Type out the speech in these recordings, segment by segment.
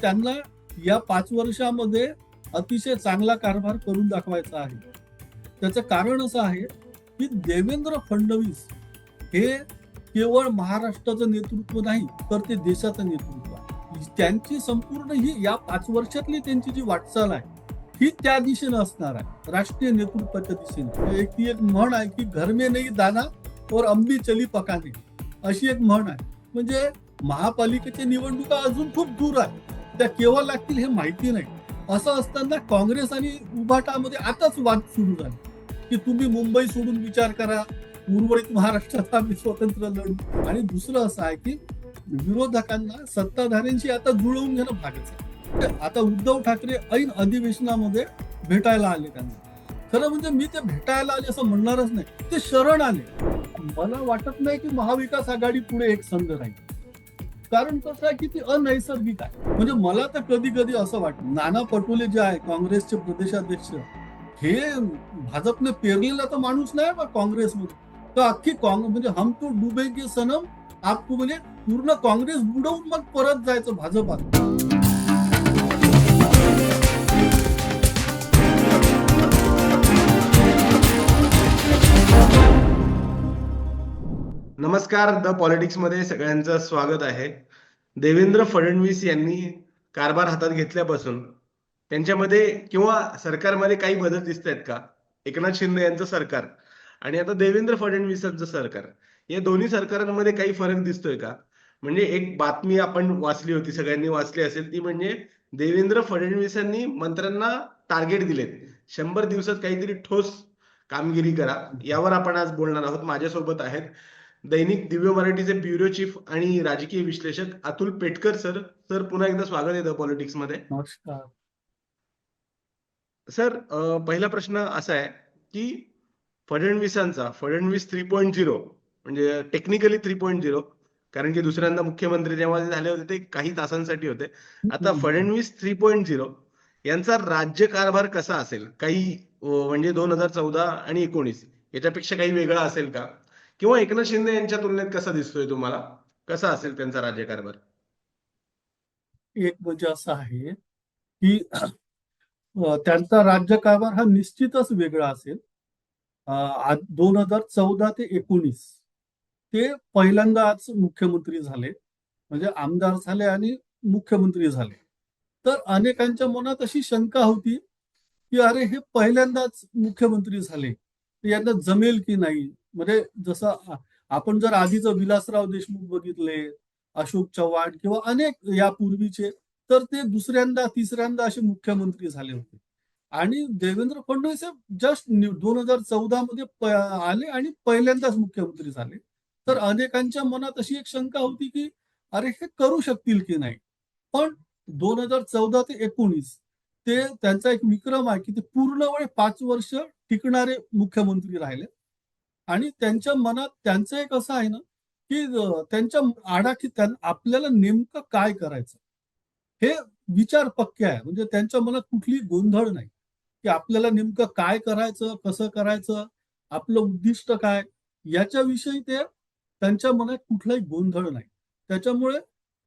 त्यांना या पाच वर्षामध्ये अतिशय चांगला कारभार करून दाखवायचा आहे. त्याचं कारण असं आहे की देवेंद्र फडणवीस हे केवळ महाराष्ट्राचं नेतृत्व नाही तर ते देशाचं नेतृत्व आहे. त्यांची संपूर्ण ही या पाच वर्षातली त्यांची जी वाटचाल आहे ही त्या दिशेनं असणार आहे. राष्ट्रीय नेतृत्वाच्या दिशेने. एक ती एक म्हण आहे की घर में नाही दाना और अंबी चली पकाने. अशी एक म्हण आहे. म्हणजे महापालिकेच्या निवडणुका अजून खूप दूर आहे त्या केव्हा लागतील हे माहिती नाही. असं असताना काँग्रेस आणि उभाटामध्ये आताच वाद सुरू झाले. की तुम्ही मुंबई सोडून विचार करा उर्वरित महाराष्ट्रात आम्ही स्वतंत्र लढू. आणि दुसरं असं आहे की विरोधकांना सत्ताधाऱ्यांशी आता जुळवून घेणं भागच आहे. आता उद्धव ठाकरे ऐन अधिवेशनामध्ये भेटायला आले त्यांना. खरं म्हणजे मी ते भेटायला आले असं म्हणणारच नाही. ते शरण आले. मला वाटत नाही की महाविकास आघाडी पुढे एक संघ राहील. कारण कसं आहे की ती अनैसर्गिक आहे. म्हणजे मला तर कधी कधी असं वाटतं नाना पटोले जे आहे काँग्रेसचे प्रदेशाध्यक्ष हे भाजपने पेरलेला तर माणूस नाही बा काँग्रेसमध्ये. तर अख्खी काँग्रेस म्हणजे हम तो डुबेगे सनम आपको म्हणजे पूर्ण काँग्रेस बुडवून मग परत जायचं भाजपात नमस्कार द पॉलिटिक्समध्ये सगळ्यांचं स्वागत आहे. देवेंद्र फडणवीस यांनी कारभार हातात घेतल्यापासून त्यांच्यामध्ये किंवा सरकारमध्ये काही बदल दिसत आहेत का? एकनाथ शिंदे यांचं सरकार आणि आता देवेंद्र फडणवीसांचं सरकार या दोन्ही सरकारांमध्ये काही फरक दिसतोय का? म्हणजे एक बातमी आपण वाचली होती सगळ्यांनी वाचली असेल ती म्हणजे देवेंद्र फडणवीसांनी मंत्र्यांना टार्गेट दिलेत. शंभर दिवसात काहीतरी ठोस कामगिरी करा यावर आपण आज बोलणार आहोत. माझ्यासोबत आहेत दैनिक दिव्य मराठीचे ब्युरो चीफ आणि राजकीय विश्लेषक अतुल पेटकर सर सर पुन्हा एकदा स्वागत आहे द पॉलिटिक्समध्ये. सर पहिला प्रश्न असा आहे की फडणवीसांचा फडणवीस थ्री पॉईंट झिरो म्हणजे टेक्निकली थ्री पॉईंट झिरो कारण की दुसऱ्यांदा मुख्यमंत्री जेव्हा झाले होते ते काही तासांसाठी होते. आता फडणवीस थ्री पॉईंट झिरो यांचा राज्यकारभार कसा असेल? काही म्हणजे दोन हजार चौदा आणि एकोणीस याच्यापेक्षा काही वेगळा असेल का? किंवा एकनाथ शिंदे यांच्या तुलनेत कसा दिसतोय तुम्हाला? कसा असेल त्यांचा राज्यकारभार एक म्हणजे असं आहे की त्यांचा राज्यकारभार हा निश्चितच वेगळा असेल. दोन हजार चौदा ते एकोणीस ते पहिल्यांदा आज मुख्यमंत्री झाले. म्हणजे आमदार झाले आणि मुख्यमंत्री झाले. तर अनेकांच्या मनात अशी शंका होती की अरे हे पहिल्यांदाच मुख्यमंत्री झाले. यांना जमेल की नाही? म्हणजे जसं आपण जर आधीच विलासराव देशमुख बघितले अशोक चव्हाण किंवा अनेक यापूर्वीचे तर ते दुसऱ्यांदा तिसऱ्यांदा असे मुख्यमंत्री झाले होते. आणि देवेंद्र फडणवीस जस्ट दोन हजार चौदा मध्ये आले आणि पहिल्यांदाच मुख्यमंत्री झाले. तर अनेकांच्या मनात अशी एक शंका होती की अरे हे करू शकतील की नाही? पण दोन हजार चौदा ते एकोणीस ते त्यांचा एक विक्रम आहे की ते पूर्ण वेळ पाच वर्ष टिकणारे मुख्यमंत्री राहिले. आणि त्यांच्या मनात त्यांचं एक असं आहे ना की त्यांच्या आडा की आपल्याला नेमकं काय करायचं? हे विचार पक्के आहे. म्हणजे त्यांच्या मनात कुठली गोंधळ नाही की आपल्याला नेमकं काय करायचं कसं करायचं आपलं उद्दिष्ट काय? याच्याविषयी ते त्यांच्या मनात कुठलाही गोंधळ नाही. त्याच्यामुळे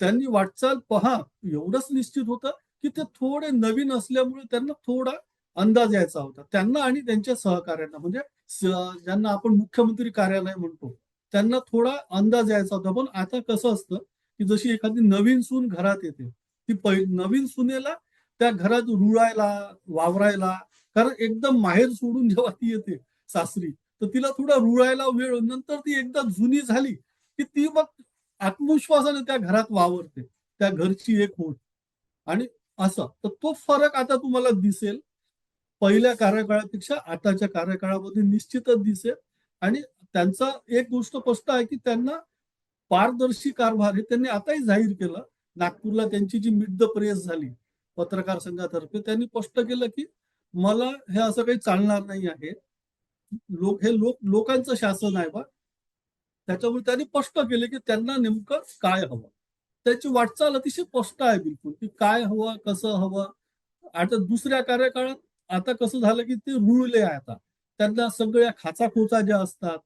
त्यांनी वाटचाल पहा एवढंच निश्चित होतं की ते थोडे नवीन असल्यामुळे त्यांना थोडा अंदाज यायचा होता. त्यांना आणि त्यांच्या सहकार्यांना म्हणजे ज्यांना आपण मुख्यमंत्री कार्यालय म्हणतो त्यांना थोडा अंदाज यायचा होता. पण आता कसं असतं की जशी एखादी नवीन सून घरात येते ती पहि नवीन सुनेला त्या घरात रुळायला वावरायला कारण एकदम माहेर सोडून जेव्हा ती येते सासरी तर तिला थोडा रुळायला वेळ नंतर ती एकदा जुनी झाली की ती मग आत्मविश्वासाने त्या घरात वावरते. त्या घरची एक होत. आणि असं. तर तो फरक आता तुम्हाला दिसेल. पहिल्या कार्यकाळापेक्षा आताच्या कार्यकाळामध्ये निश्चितच दिसेल. आणि त्यांचा एक गोष्ट स्पष्ट आहे की त्यांना पारदर्शी कारभार हे त्यांनी आताही जाहीर केलं. नागपूरला त्यांची जी मिड द प्रेस झाली पत्रकार संघातर्फे त्यांनी स्पष्ट केलं की मला हे असं काही चालणार नाही आहे. लोक हे लोक लोकांचं शासन आहे बा. त्याच्यामुळे त्यांनी स्पष्ट केले की त्यांना नेमकं काय हवं. त्याची वाटचाल अतिशय स्पष्ट आहे बिलकुल की काय हवं कसं हवं. आता दुसऱ्या कार्यकाळात आता कसं झालं की ते रुळले आहे आता त्यांना सगळ्या खाचाखोचा ज्या असतात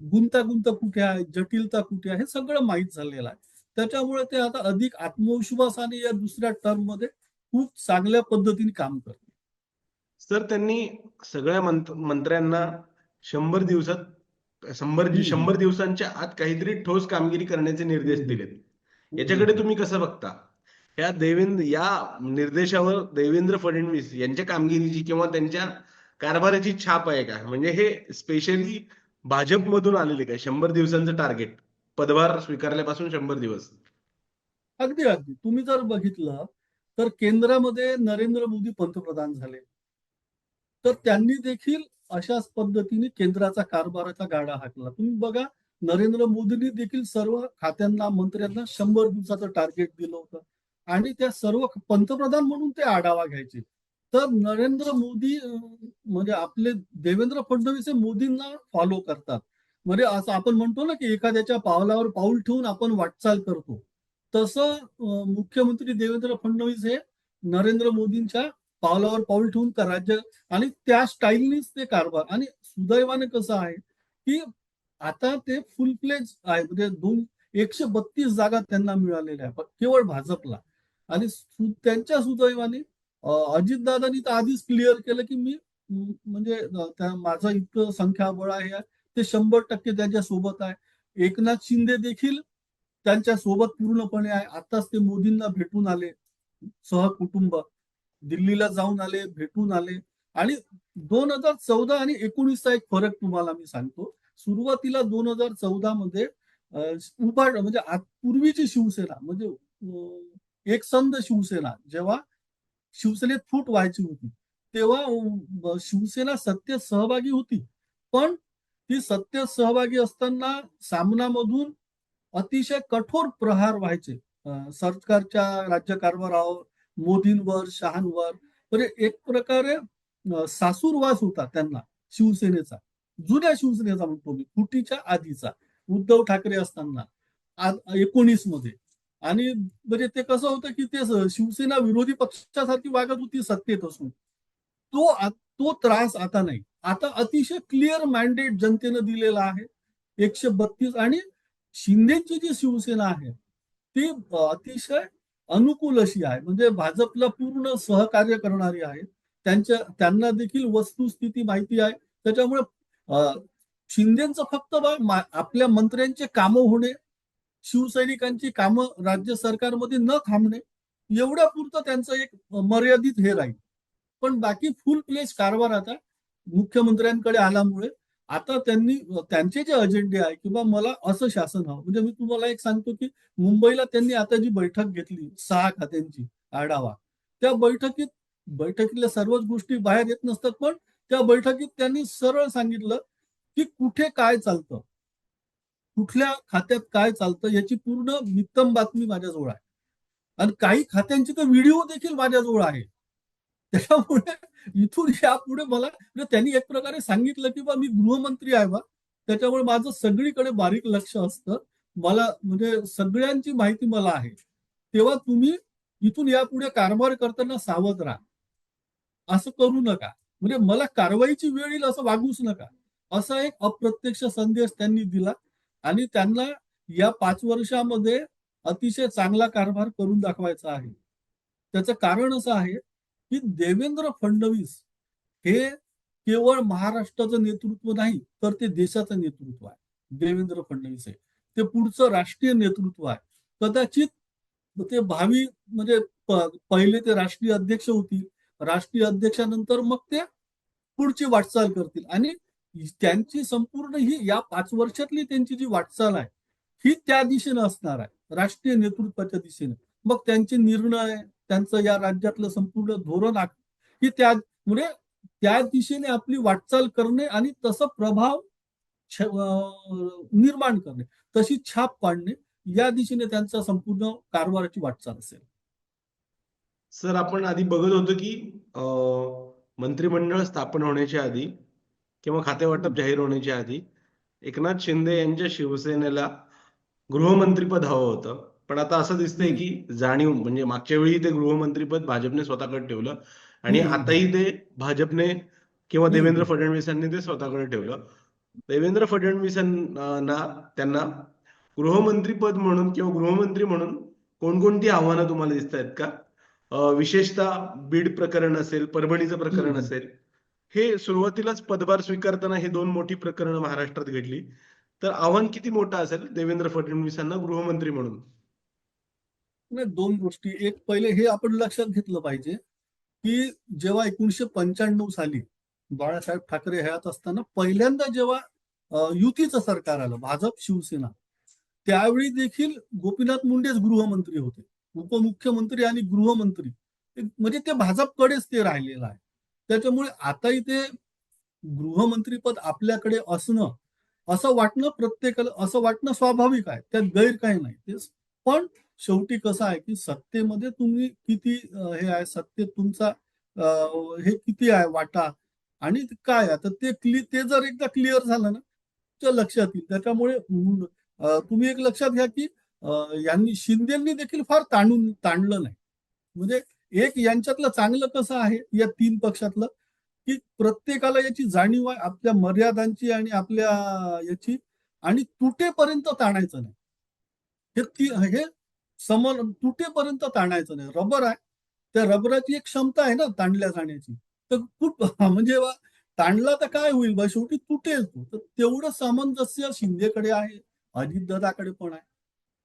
गुंतागुंत कुठे आहे जटिलता कुठे आहे हे सगळं माहीत झालेलं आहे त्याच्यामुळे ते आता अधिक आत्मविश्वासाने या दुसऱ्या टर्ममध्ये खूप चांगल्या पद्धतीने काम करतील सर त्यांनी सगळ्या मंत मंत्र्यांना शंभर दिवसात शंभर. शंभर दिवसांच्या आत काहीतरी ठोस कामगिरी करण्याचे निर्देश. दिलेत याच्याकडे तुम्ही कसं बघता या देवेंद्र या निर्देशावर देवेंद्र फडणवीस यांच्या कामगिरीची किंवा त्यांच्या कारभाराची छाप आहे का? म्हणजे हे स्पेशली भाजपमधून आलेले का? शंभर दिवसांचं टार्गेट पदभार स्वीकारल्यापासून शंभर दिवस. अगदी अगदी. तुम्ही जर बघितलं तर केंद्रामध्ये नरेंद्र मोदी पंतप्रधान झाले. तर त्यांनी देखील अशाच पद्धतीने केंद्राचा कारभाराचा गाडा हाकला. तुम्ही बघा नरेंद्र मोदींनी देखील सर्व खात्यांना मंत्र्यांना शंभर दिवसाचं टार्गेट दिलं होतं. आणि त्या सर्व पंतप्रधान म्हणून ते आढावा घ्यायचे. तर नरेंद्र मोदी म्हणजे आपले देवेंद्र फडणवीस हे मोदींना फॉलो करतात. म्हणजे असं आपण म्हणतो ना की एखाद्याच्या पावलावर पाऊल ठेवून आपण वाटचाल करतो. तसं मुख्यमंत्री देवेंद्र फडणवीस हे नरेंद्र मोदींच्या पावलावर पाऊल ठेवून राज्य आणि त्या स्टाईलनीच ते कारभार. आणि सुदैवाने कसं आहे की आता ते फुल प्लेज आहे. म्हणजे दोन एकशे बत्तीस जागा त्यांना मिळालेल्या केवळ भाजपला. आणि त्यांच्या सुदैवाने अजितदादांनी तर आधीच क्लिअर केलं की मी म्हणजे माझं इतकं संख्याबळ आहे ते शंभर टक्के त्यांच्यासोबत आहे. एकनाथ शिंदे देखील त्यांच्यासोबत पूर्णपणे आहे. आताच ते मोदींना भेटून आले सहकुटुंब दिल्लीला जाऊन आले भेटून आले. आणि दोन हजार चौदा आणि एकोणीसचा एक फरक तुम्हाला मी सांगतो. सुरुवातीला दोन हजार चौदा मध्ये उभा म्हणजे पूर्वीची शिवसेना म्हणजे एक एकसंध शिवसेना जेव्हा शिवसेनेत फूट व्हायची होती तेव्हा शिवसेना सत्तेत सहभागी होती. पण ती सत्तेत सहभागी असताना सामनामधून अतिशय कठोर प्रहार व्हायचे. सरकारच्या राज्यकारभारावर मोदींवर शहांवर म्हणजे एक प्रकारे सासूरवास होता त्यांना शिवसेनेचा. जुन्या शिवसेनेचा म्हणतो मी फुटीच्या आधीचा. उद्धव ठाकरे असताना एकोणीसमध्ये आणि म्हणजे ते कसं होतं की ते शिवसेना विरोधी पक्षासारखी वागत होती सत्तेत असून तो तो त्रास आता नाही. आता अतिशय क्लिअर मॅन्डेट जनतेनं दिलेला आहे. एकशे बत्तीस आणि शिंदेची जी शिवसेना आहे ती अतिशय अनुकूल अशी आहे. म्हणजे भाजपला पूर्ण सहकार्य करणारी आहे. त्यांच्या त्यांना देखील वस्तुस्थिती माहिती आहे. त्याच्यामुळे शिंदेचं फक्त बा आपल्या मंत्र्यांचे कामं होणे शिवसैनिकांची कामं राज्य सरकारमध्ये न थांबणे एवढ्या पुरतं त्यांचं एक मर्यादित हे राहील. पण बाकी फुल प्लेस कारभार आता मुख्यमंत्र्यांकडे आल्यामुळे आता त्यांनी त्यांचे जे अजेंडे आहे किंवा मला असं शासन हवं म्हणजे मी तुम्हाला एक सांगतो की मुंबईला त्यांनी आता जी बैठक घेतली सहा खात्यांची आढावा त्या बैठकीत बैठकीतल्या सर्वच गोष्टी बाहेर येत नसतात पण त्या बैठकीत त्यांनी सरळ सांगितलं की कुठे काय चालतं कुठल्या खात्यात काय चालतं याची पूर्ण नित्तम बातमी माझ्याजवळ आहे. आणि काही खात्यांचे तर व्हिडिओ देखील माझ्याजवळ आहे. त्याच्यामुळे इथून यापुढे मला म्हणजे त्यांनी एक प्रकारे सांगितलं की बा मी गृहमंत्री आहे बा. त्याच्यामुळे माझं सगळीकडे बारीक लक्ष असतं. मला म्हणजे सगळ्यांची माहिती मला आहे. तेव्हा तुम्ही इथून यापुढे कारभार करताना सावध राहा. असं करू नका. म्हणजे मला कारवाईची वेळ येईल असं वागूच नका. असा एक अप्रत्यक्ष संदेश त्यांनी दिला. आणि त्यांना या पाच वर्षामध्ये अतिशय चांगला कारभार करून दाखवायचा आहे. त्याचं कारण असं आहे की देवेंद्र फडणवीस हे केवळ महाराष्ट्राचं नेतृत्व नाही तर ते देशाचं नेतृत्व आहे. देवेंद्र फडणवीस हे. ते पुढचं राष्ट्रीय नेतृत्व आहे. कदाचित ते भावी म्हणजे पहिले ते राष्ट्रीय अध्यक्ष होतील. राष्ट्रीय अध्यक्षानंतर मग ते पुढची वाटचाल करतील. आणि त्यांची संपूर्ण ही या पाच वर्षातली त्यांची जी वाटचाल आहे ही त्या दिशेने असणार आहे राष्ट्रीय नेतृत्वाच्या दिशेने. मग त्यांचे निर्णय त्यांचं या राज्यातलं संपूर्ण धोरण ही त्या म्हणजे त्या दिशेने आपली वाटचाल करणे आणि तसं प्रभाव निर्माण करणे तशी छाप पाडणे या दिशेने त्यांचा संपूर्ण कारभाराची वाटचाल असेल. सर आपण आधी बघत होतो की मंत्रिमंडळ स्थापन होण्याच्या आधी किंवा खाते वाटप जाहीर होण्याच्या आधी एकनाथ शिंदे यांच्या शिवसेनेला गृहमंत्रीपद हवं होतं पण आता असं दिसतंय की जाणीव म्हणजे मागच्या वेळी ते गृहमंत्रीपद भाजपने स्वतःकडे ठेवलं आणि. आताही ते भाजपने किंवा. देवेंद्र फडणवीसांनी ते स्वतःकडे ठेवलं देवेंद्र फडणवीसांना त्यांना गृहमंत्रीपद म्हणून किंवा गृहमंत्री म्हणून कोणकोणती आव्हानं तुम्हाला दिसत आहेत का विशेषतः बीड प्रकरण असेल परभणीचं प्रकरण. असेल हे सुरुवातीलाच पदभार स्वीकारताना हे दोन मोठी प्रकरणं महाराष्ट्रात घडली. तर आव्हान किती मोठं असेल? देवेंद्र फडणवीसांना गृहमंत्री म्हणून. नाही दोन गोष्टी. एक पहिले हे आपण लक्षात घेतलं पाहिजे की जेव्हा एकोणीशे पंच्याण्णव साली बाळासाहेब ठाकरे हयात असताना पहिल्यांदा जेव्हा युतीचं सरकार आलं भाजप शिवसेना त्यावेळी देखील गोपीनाथ मुंडेच गृहमंत्री होते. उपमुख्यमंत्री आणि गृहमंत्री. म्हणजे ते भाजपकडेच ते राहिलेलं आहे. त्याच्यामुळे आता इथे गृहमंत्रीपद आपल्याकडे असणं असं वाटणं प्रत्येकाला असं वाटणं स्वाभाविक आहे. त्यात गैर काही नाही. तेच पण शेवटी कसं आहे की सत्तेमध्ये तुम्ही किती हे आहे सत्तेत तुमचा हे किती आहे वाटा आणि काय आहे? तर ते क्लि ते जर एकदा क्लिअर झालं ना तर लक्षात येईल. त्याच्यामुळे तुम्ही एक लक्षात घ्या की यांनी शिंदेनी देखील फार ताणून ताणलं नाही. म्हणजे एक यांच्यातलं चांगलं कसं आहे या तीन पक्षातलं? की प्रत्येकाला याची जाणीव आहे आपल्या मर्यादांची आणि आपल्या याची आणि तुटेपर्यंत ताणायचं नाही. हे ती हे समन तुटेपर्यंत ताणायचं नाही. रबर आहे त्या रबराची एक क्षमता आहे ना ताणल्या जाण्याची. तर कुठ म्हणजे ताणला तर काय होईल बा शेवटी तुटेल तो. तर तेवढं सामंजस्य शिंदेकडे आहे अजितदादाकडे पण आहे.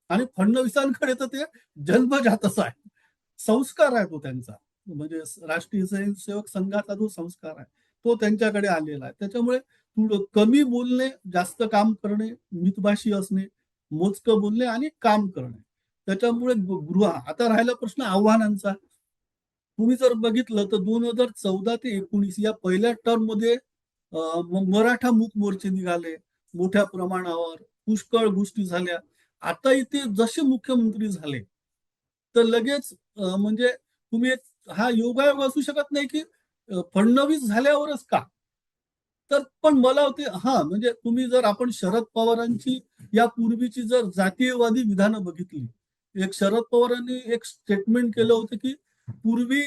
आणि फडणवीसांकडे तर ते जन्मजातच आहे. संस्कार आहे तो त्यांचा. म्हणजे राष्ट्रीय स्वयंसेवक संघाचा जो संस्कार आहे तो त्यांच्याकडे आलेला आहे. त्याच्यामुळे थोडं कमी बोलणे जास्त काम करणे मितभाषी असणे मोजकं बोलणे आणि काम करणे. त्याच्यामुळे गृह आता राहिला प्रश्न आव्हानांचा. तुम्ही जर बघितलं तर दोन हजार चौदा ते एकोणीस या पहिल्या टर्ममध्ये मराठा मूक मोर्चे निघाले मोठ्या प्रमाणावर पुष्कळ गोष्टी झाल्या. आता इथे जसे मुख्यमंत्री झाले तर लगेच म्हणजे तुम्ही एक हा योगायोग असू शकत नाही की फडणवीस झाल्यावरच का? तर पण मला होते हा म्हणजे तुम्ही जर आपण शरद पवारांची या पूर्वीची जर जातीयवादी विधानं बघितली एक शरद पवारांनी एक स्टेटमेंट केलं होतं की पूर्वी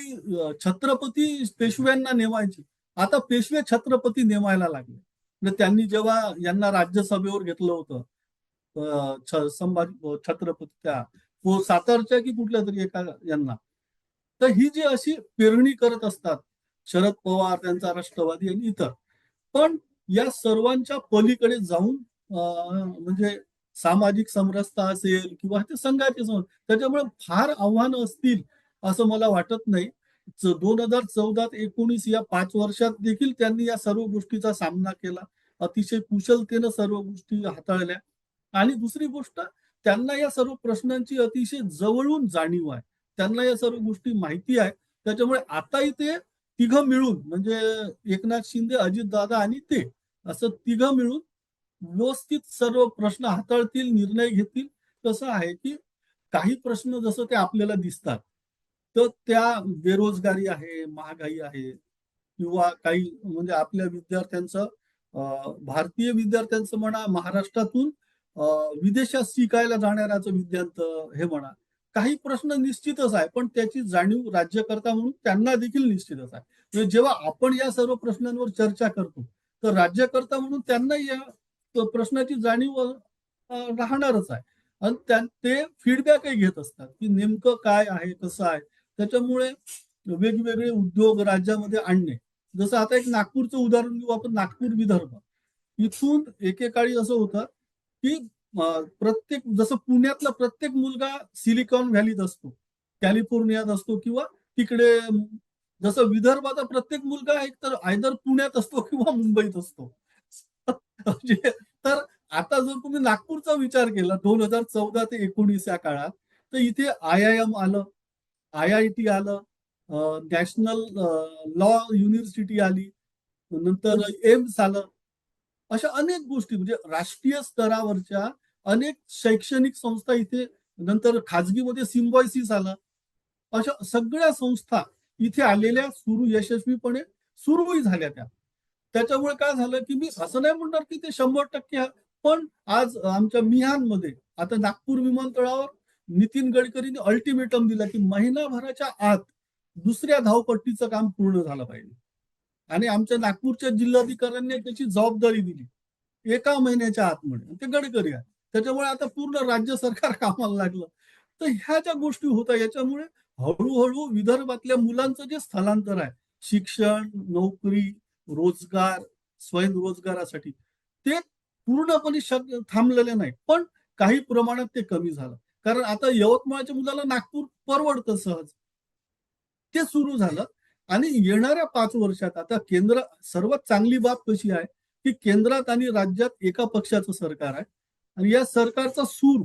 छत्रपती पेशव्यांना नेमायचे आता पेशवे छत्रपती नेमायला लागले. म्हणजे त्यांनी जेव्हा यांना राज्यसभेवर घेतलं होतं संभाजी छत्रपती त्या सातारच्या की कुठल्या तरी एका यांना. तर ही जी अशी पेरणी करत असतात शरद पवार त्यांचा राष्ट्रवादी आणि इतर. पण या सर्वांच्या पलीकडे जाऊन म्हणजे सामाजिक समरसता असेल किंवा ते संघाचे त्याच्यामुळे फार आव्हानं असतील असं मला वाटत नाही. दोन हजार चौदा ते एकोणीस या पाच वर्षात देखील त्यांनी या सर्व गोष्टीचा सामना केला. अतिशय कुशलतेनं सर्व गोष्टी हाताळल्या. आणि दुसरी गोष्ट त्यांना या सर्व प्रश्नांची अतिशय जवळून जाणीव आहे. त्यांना या सर्व गोष्टी माहिती आहे. त्याच्यामुळे आता इथे तिघं मिळून म्हणजे एकनाथ शिंदे अजितदादा आणि ते असं तिघं मिळून व्यवस्थित सर्व प्रश्न हाताळतील निर्णय घेतील. कसं आहे की काही प्रश्न जसं ते आपल्याला दिसतात तर त्या बेरोजगारी आहे महागाई आहे किंवा काही म्हणजे आपल्या विद्यार्थ्यांचं भारतीय विद्यार्थ्यांचं म्हणा महाराष्ट्रातून विदेशात शिकायला जाणाऱ्याचं विद्यांत हे म्हणा काही प्रश्न निश्चितच आहे पण त्याची जाणीव राज्यकर्ता म्हणून त्यांना देखील निश्चितच आहे. म्हणजे जेव्हा आपण या सर्व प्रश्नांवर चर्चा करतो तर राज्यकर्ता म्हणून त्यांना या प्रश्नाची जाणीव राहणारच आहे. आणि त्या- ते फीडबॅकही घेत असतात की नेमकं काय आहे कसं आहे? त्याच्यामुळे वेगवेगळे उद्योग राज्यामध्ये आणणे. जसं आता एक नागपूरचं उदाहरण घेऊ आपण नागपूर विदर्भ. इथून एकेकाळी असं होतं की प्रत्येक जसं पुण्यातला प्रत्येक मुलगा सिलिकॉन व्हॅलीत असतो कॅलिफोर्नियात असतो किंवा तिकडे जसं विदर्भाचा प्रत्येक मुलगा एक तर आयदर पुण्यात असतो किंवा मुंबईत असतो. म्हणजे, तर आता जर तुम्ही नागपूरचा विचार केला दोन हजार चौदा ते एकोणीस या काळात तर इथे आय आय एम आलं आय आय टी आलं नॅशनल लॉ युनिव्हर्सिटी आली नंतर एम्स आलं अशा अनेक गोष्टी म्हणजे राष्ट्रीय स्तरावरच्या अनेक शैक्षणिक संस्था इथे नंतर खाजगीमध्ये सिम्बॉयसिस आलं. अशा सगळ्या संस्था इथे आलेल्या सुरू यशस्वीपणे सुरूही झाल्या त्या. त्याच्यामुळे काय झालं की मी असं नाही म्हणणार की ते शंभर टक्के पण आज आमच्या मिहानमध्ये आता नागपूर विमानतळावर नितीन गडकरीने अल्टिमेटम दिला की महिनाभराच्या आत दुसऱ्या धावपट्टीचं काम पूर्ण झालं पाहिजे. आणि आमच्या नागपूरच्या जिल्हाधिकाऱ्यांनी त्याची जबाबदारी दिली. एका महिन्याच्या आतमध्ये ते गडकरी आहे त्याच्यामुळे आता पूर्ण राज्य सरकार कामाला लागलं. तर ह्या ज्या गोष्टी होत्या याच्यामुळे हळूहळू विदर्भातल्या मुलांचं जे स्थलांतर आहे शिक्षण नोकरी रोजगार स्वयंरोजगारासाठी ते पूर्णपणे शक- थांबलेले नाही. पण काही प्रमाणात ते कमी झालं. कारण आता यवतमाळच्या मुलाला नागपूर परवडतं सहज. ते सुरू झालं. आणि येणाऱ्या पाच वर्षात आता केंद्र सर्वात चांगली बाब कशी आहे? की केंद्रात आणि राज्यात एका पक्षाचं सरकार आहे. आणि या सरकारचा सूर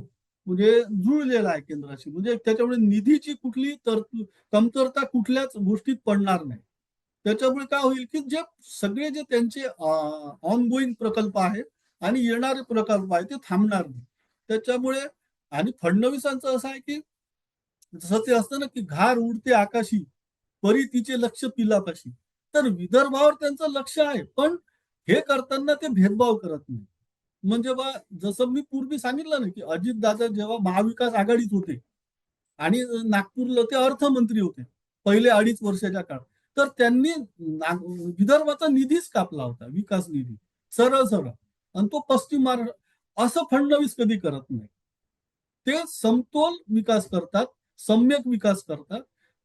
म्हणजे जुळलेला आहे केंद्राशी. म्हणजे त्याच्यामुळे निधीची कुठली तरतूद कमतरता कुठल्याच गोष्टीत पडणार नाही. त्याच्यामुळे काय होईल की जे सगळे जे त्यांचे ऑनगोईंग प्रकल्प आहेत आणि येणारे प्रकल्प आहेत ते थांबणार नाही. त्याच्यामुळे आणि फडणवीसांचं असं आहे की जसं ते असतं ना की घार उडते आकाशी परी तिचे लक्ष पिलापाशी. तर विदर्भावर त्यांचं लक्ष आहे पण हे करताना ते भेदभाव करत नाही. म्हणजे बा जसं मी पूर्वी सांगितलं ना की अजित दादा जेव्हा महाविकास आघाडीत होते आणि नागपूरला ते अर्थमंत्री होते पहिले अडीच वर्षाच्या काळ तर त्यांनी विदर्भाचा निधीच कापला होता विकास निधी सरळ सरळ. आणि तो पश्चिम महाराष्ट्र असं फडणवीस कधी करत नाही. ते समतोल विकास करतात सम्यक विकास करतात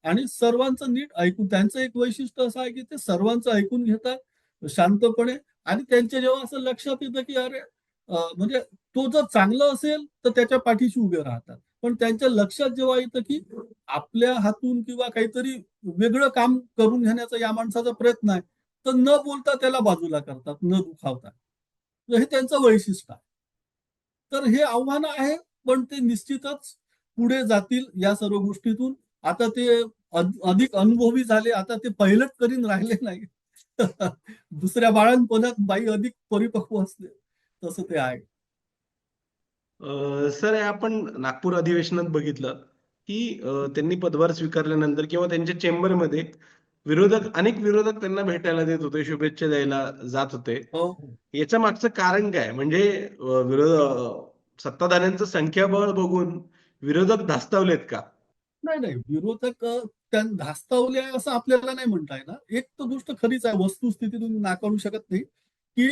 आणि सर्वांचं नीट ऐकून त्यांचं एक वैशिष्ट्य असं आहे की ते सर्वांचं ऐकून घेतात शांतपणे. आणि त्यांच्या जेव्हा असं लक्षात येतं की अरे म्हणजे तो जर चांगला असेल तर त्याच्या पाठीशी उभे राहतात. पण त्यांच्या लक्षात जेव्हा येतं की आपल्या हातून किंवा काहीतरी वेगळं काम करून घेण्याचा या माणसाचा प्रयत्न आहे तर न बोलता त्याला बाजूला करतात न दुखावता हे त्यांचं वैशिष्ट्य आहे. तर हे आव्हान आहे पण ते निश्चितच पुढे जातील या सर्व गोष्टीतून. आता ते अध- अधिक अनुभवी झाले आता ते पहिलट करीन राहिले नाही. दुसऱ्या बाळांपणात बाई अधिक परिपक्व असते तसं ते आहे. सर आपण नागपूर अधिवेशनात बघितलं की त्यांनी पदभार स्वीकारल्यानंतर किंवा त्यांच्या चेंबरमध्ये विरोधक अनेक विरोधक त्यांना भेटायला देत होते शुभेच्छा द्यायला जात होते. हो. याच्या मागचं कारण काय? म्हणजे विरोध सत्ताधाऱ्यांचं संख्याबळ बघून विरोधक धास्तावलेत का? नाही नाही. विरोधक त्या धास्तावले असं आपल्याला नाही म्हणता येणार. एक तर गोष्ट खरीच आहे वस्तुस्थितीतून नाकारू शकत नाही की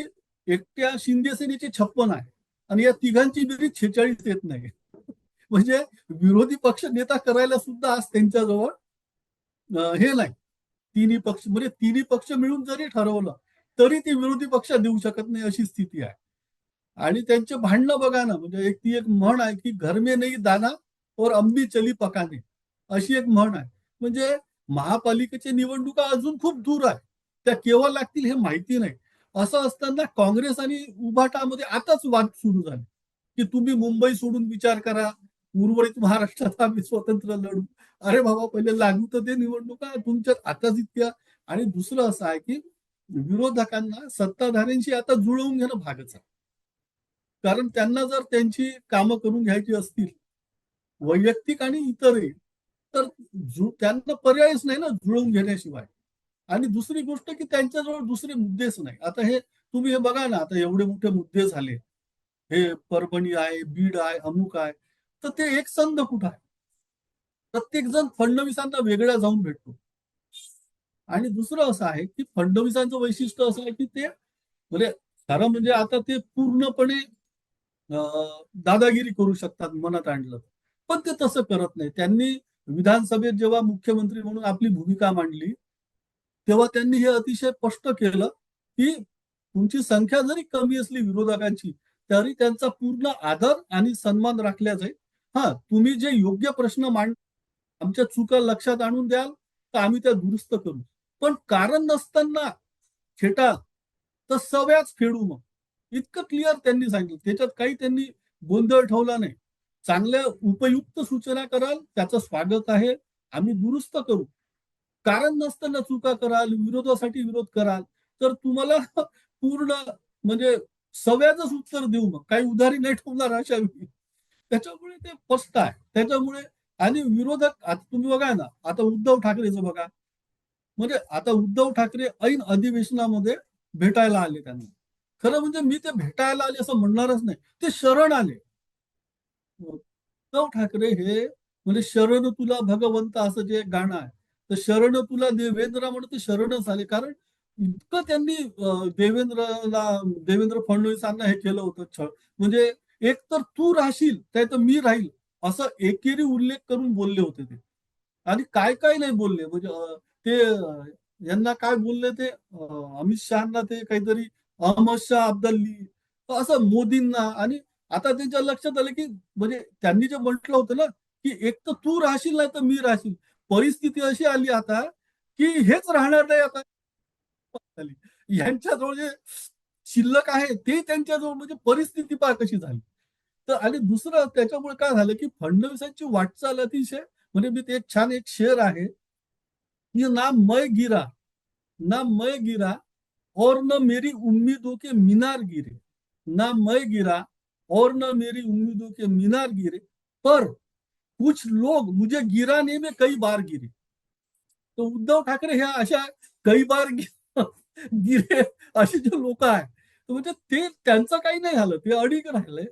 एकट्या शिंदे सेनेचे छप्पन आहे आणि या तिघांची बेरीज छेचाळीस येत नाही. म्हणजे विरोधी पक्ष नेता करायला सुद्धा आज त्यांच्याजवळ हे नाही. तिन्ही पक्ष म्हणजे तिन्ही पक्ष मिळून जरी ठरवलं तरी ती विरोधी पक्ष देऊ शकत नाही अशी स्थिती आहे. आणि त्यांचे भांडणं बघा ना म्हणजे एक ती एक म्हण आहे की घर में नाही दाना और अंबी चली पकाने. अशी एक म्हण आहे. म्हणजे महापालिकेच्या निवडणुका अजून खूप दूर आहे. त्या केव्हा लागतील हे माहिती नाही. असं असताना काँग्रेस आणि उभाटामध्ये आताच वाद सुरू झाले. की तुम्ही मुंबई सोडून विचार करा. उर्वरित महाराष्ट्रात आम्ही स्वतंत्र लढू. अरे बाबा पहिले लागू तर ते निवडणुका तुमच्यात आताच इतक्या. आणि दुसरं असं आहे की विरोधकांना सत्ताधाऱ्यांशी आता जुळवून घेणं भागच आहे. कारण त्यांना जर त्यांची कामं करून घ्यायची असतील वैयक्तिक आणि इतरही तर त्यांना पर्यायच नाही ना जुळवून घेण्याशिवाय. आणि दुसरी गोष्ट की त्यांच्याजवळ दुसरे मुद्देच नाही. आता हे तुम्ही हे बघा ना आता एवढे मोठे मुद्दे झाले. हे परभणी आहे बीड आहे अमुक आहे. तर ते एक संघ कुठं आहे? प्रत्येक जण फडणवीसांना वेगळ्या जाऊन भेटतो. आणि दुसरं असं आहे की फडणवीसांचं वैशिष्ट्य असं आहे की ते म्हणजे खरं म्हणजे आता ते पूर्णपणे दादागिरी करू शकतात मनात आणलं. पण ते तसं करत नाही. त्यांनी विधानसभेत जेव्हा मुख्यमंत्री म्हणून आपली भूमिका मांडली तेव्हा त्यांनी हे अतिशय स्पष्ट केलं की तुमची संख्या जरी कमी असली विरोधकांची तरी त्यांचा पूर्ण आदर आणि सन्मान राखल्या जाईल हा तुम्ही जे योग्य प्रश्न मांड आमच्या चुका लक्षात आणून द्याल तर आम्ही त्या दुरुस्त करू. पण कारण नसताना खेटा तर सव्याच फेडू मग. इतकं क्लिअर त्यांनी सांगितलं. त्याच्यात काही त्यांनी गोंधळ ठेवला नाही. चांगल्या उपयुक्त सूचना कराल त्याचं स्वागत आहे. आम्ही दुरुस्त करू. कारण नसताना चुका कराल विरोधासाठी विरोध कराल तर तुम्हाला पूर्ण म्हणजे सव्याच उत्तर देऊ मग. काही उधारी नाही ठेवणार अशा वेळी. त्याच्यामुळे ते स्पष्ट आहे. त्याच्यामुळे आणि विरोधक आता तुम्ही बघा ना आता उद्धव ठाकरेचं बघा. म्हणजे आता उद्धव ठाकरे ऐन अधिवेशनामध्ये भेटायला आले त्यांना. खरं म्हणजे मी ते भेटायला आले असं म्हणणारच नाही. ते शरण आले. उद्धव ठाकरे हे म्हणजे शरण तुला भगवंत असं जे गाणं आहे तर शरण तुला देवेंद्र म्हणून ते शरणच आले कारण इतकं त्यांनी देवेंद्रला देवेंद्र फडणवीसांना हे केलं होतं छ- म्हणजे एक तर तू राहशील त्या तर मी राहील असं एकेरी उल्लेख करून बोलले होते ते. आणि काय काय नाही बोलले. म्हणजे ते यांना काय बोलले ते अमित शहाना ते काहीतरी अहमद शाह अब्दल्ली असं मोदींना आणि आता त्यांच्या लक्षात आलं की म्हणजे त्यांनी जे म्हटलं होतं ना की एक तर तू राहशील नाही तर मी राहशील. परिस्थिती अशी आली आता की हेच राहणार नाही आता. यांच्याजवळ जे शिल्लक आहे ते त्यांच्याजवळ म्हणजे परिस्थिती पा कशी झाली? तर आणि दुसरं त्याच्यामुळे काय झालं की फडणवीसांची वाटचाल अतिशय म्हणजे मी ते एक छान एक शेर आहे की ना मय गिरा ना मय गिरा और न मेरी उम्मीदों के मीनार गिरे. ना मय गिरा और न मेरी उम्मीदों के मीनार गिरे पर कुछ लोग मुझे गिराने में कई बार गिरे। तो उद्धव ठाकरे ह्या अशा कई बार गिरे असे जे लोक आहे तर म्हणजे ते त्यांचं काही नाही झालं ते अडीक राहिलंय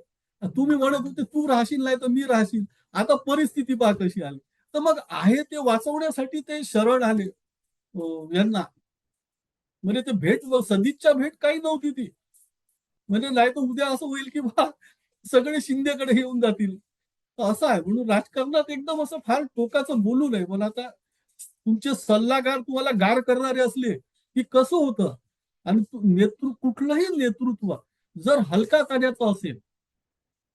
तुम्ही म्हणत होते तू राहशील नाही तर मी राहशील. आता परिस्थिती पहा कशी आली. तर मग आहे ते वाचवण्यासाठी ते शरण आले यांना. म्हणजे ते भेट सदिच्छा भेट काही नव्हती ती. म्हणजे नाही तर उद्या असं होईल की बा सगळे शिंदेकडे येऊन जातील. असं आहे. म्हणून राजकारणात एकदम असं फार टोकाचं बोलू नये. पण आता तुमचे सल्लागार तुम्हाला गार करणारे असले की कसं होतं? आणि नेतृत्व कुठलंही नेतृत्व जर हलका कार्याचं असेल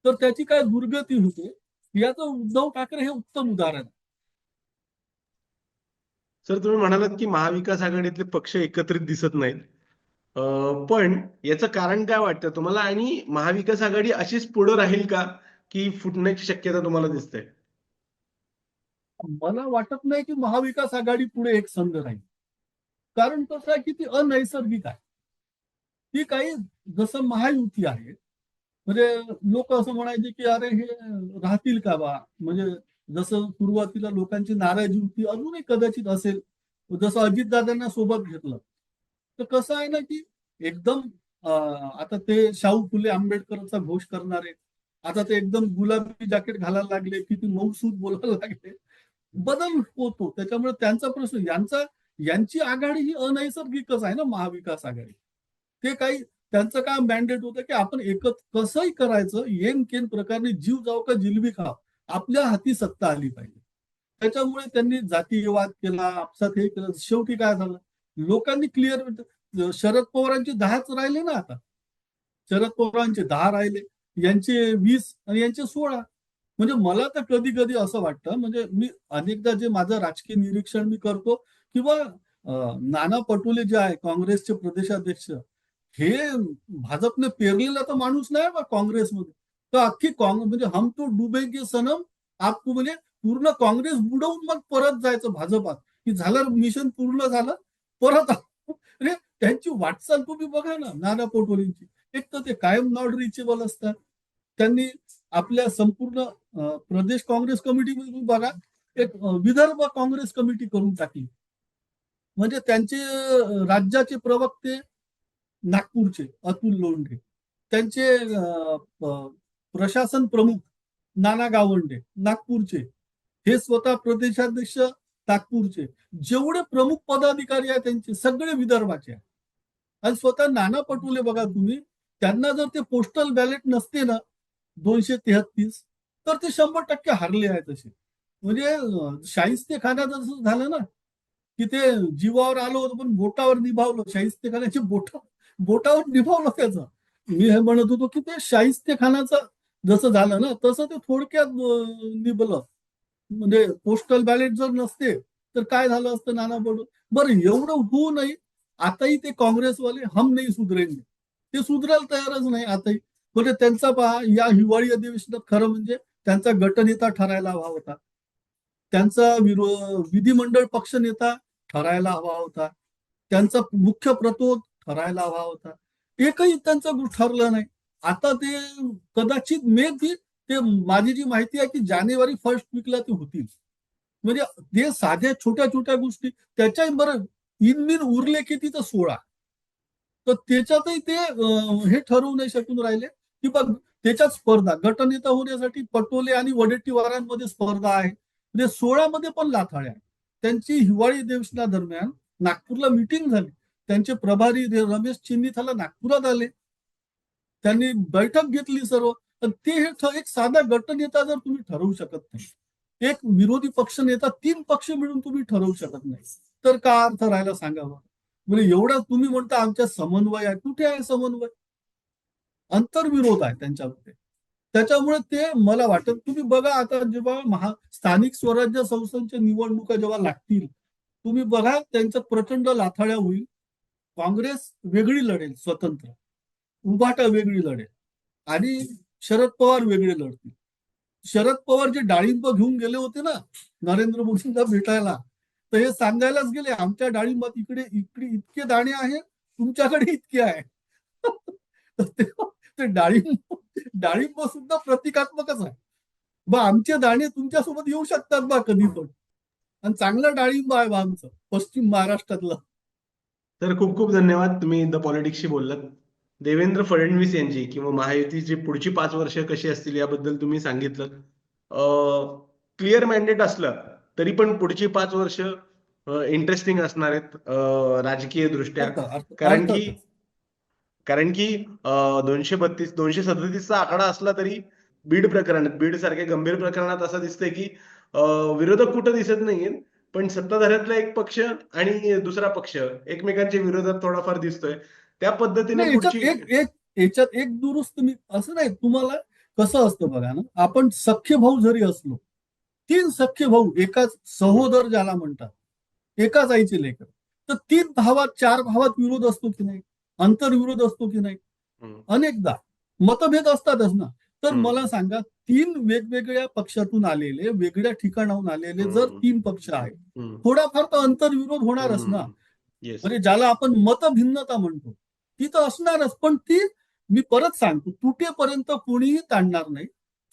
तर त्याची काय दुर्गती होते? याचं उद्धव ठाकरे हे उत्तम उदाहरण आहे. सर तुम्ही म्हणालात की महाविकास आघाडीतले पक्ष एकत्रित दिसत नाहीत. पण याचं कारण काय वाटतं तुम्हाला? आणि महाविकास आघाडी अशीच पुढे राहील का? की फुटण्याची शक्यता तुम्हाला दिसते? मला वाटत नाही की महाविकास आघाडी पुढे एक संघ राहील. कारण कसं आहे की ती अनैसर्गिक आहे. ती काही जसं महायुती आहे म्हणजे लोक असं म्हणायचे की अरे हे राहतील का बा? म्हणजे जसं सुरुवातीला लोकांची नाराजी होती अजूनही कदाचित असेल. जसं अजितदादांना सोबत घेतलं. तर कसं आहे ना की एकदम आता ते शाहू फुले आंबेडकरचा घोष करणारे आता ते एकदम गुलाबी जॅकेट घालायला लागले किती मौसूद बोलायला लागले. बदल होतो. त्याच्यामुळे त्यांचा प्रश्न यांचा यांची आघाडी ही अनैसर्गिकच आहे ना महाविकास आघाडी. ते काही त्यांचं काय मॅन्डेट होतं की आपण एकत्र कसंही करायचं येन केन प्रकारे जीव जाव का जिलबी खाव आपल्या हाती सत्ता आली पाहिजे. त्याच्यामुळे त्यांनी जातीयवाद केला आपसात हे केलं शेवटी काय झालं? लोकांनी क्लिअर शरद पवारांचे दहाच राहिले ना आता. शरद पवारांचे दहा राहिले यांचे वीस आणि यांचे सोळा. म्हणजे मला तर कधी कधी असं वाटतं म्हणजे मी अनेकदा जे माझं राजकीय निरीक्षण मी करतो किंवा नाना पटोले जे आहे काँग्रेसचे प्रदेशाध्यक्ष हे भाजपने पेरलेला तर माणूस नाही बा काँग्रेसमध्ये. तर अख्खी काँग्रेस म्हणजे हम तो डुबेगे सनम आपको म्हणजे पूर्ण काँग्रेस बुडवून मग परत जायचं भाजपात. की झालं मिशन पूर्ण झालं परत अरे त्यांची वाटचाल तुम्ही बघा ना नाना पटोलेंची. एक तर ते कायम नॉट रिचेबल असतात. त्यांनी आपल्या संपूर्ण प्रदेश काँग्रेस कमिटी बघा एक विदर्भ काँग्रेस कमिटी करून टाकली. म्हणजे त्यांचे राज्याचे प्रवक्ते नागपूरचे अतुल लोंढे. त्यांचे प्रशासन प्रमुख नाना गावंडे नागपूरचे. हे स्वतः प्रदेशाध्यक्ष नागपूरचे जेवढे प्रमुख पदाधिकारी आहेत त्यांचे सगळे विदर्भाचे आहेत. आणि स्वतः नाना पटोले बघा तुम्ही त्यांना जर ते पोस्टल बॅलेट नसते ना दोनशे तेहतीस तर ते शंभर टक्के हारले आहेत असे. म्हणजे शाहिस्ते खाना जसं झालं ना की ते जीवावर आलो होतं पण बोटावर निभावलं शाहिस्ते खाण्याचे बोट बोटावर निभावलं त्याचं. मी हे म्हणत होतो की ते शाहिस्ते खानाचं जसं झालं ना तसं ते थोडक्यात निभलं. म्हणजे पोस्टल बॅलेट जर नसते तर काय झालं असतं नाना पडून बरं एवढं होऊ नये आताही ते काँग्रेसवाले हम नाही सुधरेंगे. ते सुधरायला तयारच नाही आताही. म्हणजे त्यांचा पहा या हिवाळी अधिवेशनात खरं म्हणजे त्यांचा गटनेता ठरायला हवा होता. त्यांचा विधिमंडळ पक्षनेता ठरायला हवा होता. त्यांचा मुख्य प्रतोद ठरायला हवा होता. एकही त्यांचं ठरलं नाही. आता ते कदाचित मे बी ते माझी जी माहिती आहे की जानेवारी फर्स्ट वीकला ते होतील म्हणजे ते साध्या छोट्या छोट्या गोष्टी त्याच्या बरं इनमिन उरले किती तर सोळा. तर त्याच्यातही ते हे ठरवू नाही शकून राहिले. की बघ त्याच्यात स्पर्धा गटनेता होण्यासाठी पटोले आणि वडेट्टीवारांमध्ये स्पर्धा आहे. म्हणजे सोळामध्ये पण लाथाळ्या त्यांची हिवाळी अधिवेशनादरम्यान नागपूरला मिटिंग झाली. त्यांचे प्रभारी रमेश चिन्नीथाला नागपुरात आले. त्यांनी बैठक घेतली सर्व. ते हे एक साधा गटनेता जर तुम्ही ठरवू शकत नाही एक विरोधी पक्ष नेता तीन पक्ष मिळून तुम्ही ठरवू शकत नाही तर का अर्थ राहायला सांगावं? म्हणजे एवढा तुम्ही म्हणता आमच्या समन्वय आहे कुठे आहे समन्वय? अंतर्विरोध आहे त्यांच्यामध्ये. त्याच्यामुळे ते मला वाटत तुम्ही बघा आता जेव्हा महा स्थानिक स्वराज्य संस्थांच्या निवडणुका जेव्हा लागतील तुम्ही बघा त्यांच्या प्रचंड लाथाळ्या होईल. काँग्रेस वेगळी लढेल स्वतंत्र. उभाटा वेगळी लढेल. आणि शरद पवार वेगळे लढतील. शरद पवार जे डाळिंब घेऊन गेले होते ना नरेंद्र मोदींना भेटायला तर हे सांगायलाच गेले आमच्या डाळिंबात इकडे इकडे इतके दाणे आहे तुमच्याकडे इतके आहे ते- ते डाळिंब डाळिंब सुद्धा प्रतिकात्मकच आहे. बा आमचे दाणे तुमच्यासोबत येऊ शकतात बा कधी पण. आणि चांगलं डाळिंब आहे बा आमचं पश्चिम महाराष्ट्रातलं. तर खूप खूप धन्यवाद तुम्ही द पॉलिटिक्सशी बोललात. देवेंद्र फडणवीस यांची किंवा महायुतीची पुढची पाच वर्ष कशी असतील याबद्दल तुम्ही सांगितलं. क्लिअर मॅन्डेट असलं तरी पण पुढची पाच वर्ष इंटरेस्टिंग असणार आहेत राजकीय दृष्ट्या. कारण की. कारण की दोनशे बत्तीस दोनशे सदतीसचा आकडा असला तरी बीड प्रकरणात बीड सारख्या गंभीर प्रकरणात असं दिसतंय की विरोधक कुठं दिसत नाहीयेत पण सत्ताधाऱ्यातला एक पक्ष आणि दुसरा पक्ष एकमेकांच्या विरोधात थोडाफार दिसतोय. त्या पद्धतीने एक एक याच्यात एक दुरुस्त मी असं नाही तुम्हाला कसं असतं बघा ना आपण सख्य भाऊ जरी असलो तीन सख्य भाऊ एकाच सहोदर ज्याला म्हणतात एकाच आईचे लेकर तर तीन भावात चार भावात विरोध असतो की नाही? आंतरविरोध असतो की नाही? अनेकदा. मतभेद असतातच ना. तर. मला सांगा तीन वेगवेगळ्या पक्षातून आलेले वेगळ्या ठिकाणाहून आलेले जर. तीन पक्ष आहेत थोडाफार तर आंतरविरोध होणारच ना. म्हणजे ज्याला आपण मतभिन्नता म्हणतो ती तर असणारच पण ती मी परत सांगतो तुटेपर्यंत कोणीही ताणणार नाही.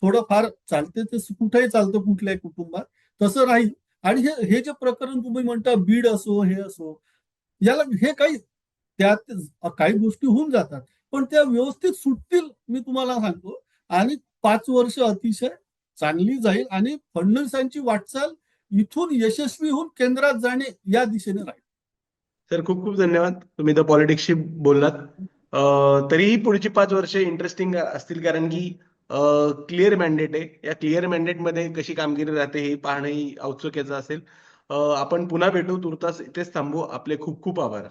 थोडंफार चालते ते कुठेही चालतं कुठल्याही कुटुंबात तसं राहील. आणि हे हे जे प्रकरण तुम्ही म्हणता बीड असो हे असो याला हे काही त्यात काही गोष्टी होऊन जातात. पण त्या व्यवस्थित सुटतील मी तुम्हाला सांगतो. आणि पाच वर्ष अतिशय चांगली जाईल आणि फडणवीसांची वाटचाल इथून यशस्वी होऊन केंद्रात जाणे या दिशेने राहील. सर खूप खूप धन्यवाद. तुम्ही द पॉलिटिक्सशी बोललात. तरीही पुढची पाच वर्ष इंटरेस्टिंग असतील कारण की क्लिअर मॅन्डेट आहे. या क्लिअर मॅन्डेटमध्ये कशी कामगिरी राहते हे पाहणंही औत्सुक्याचं असेल. आपण पुन्हा भेटू. तुर्तास इथेच थांबू. आपले खूप खूप आभार.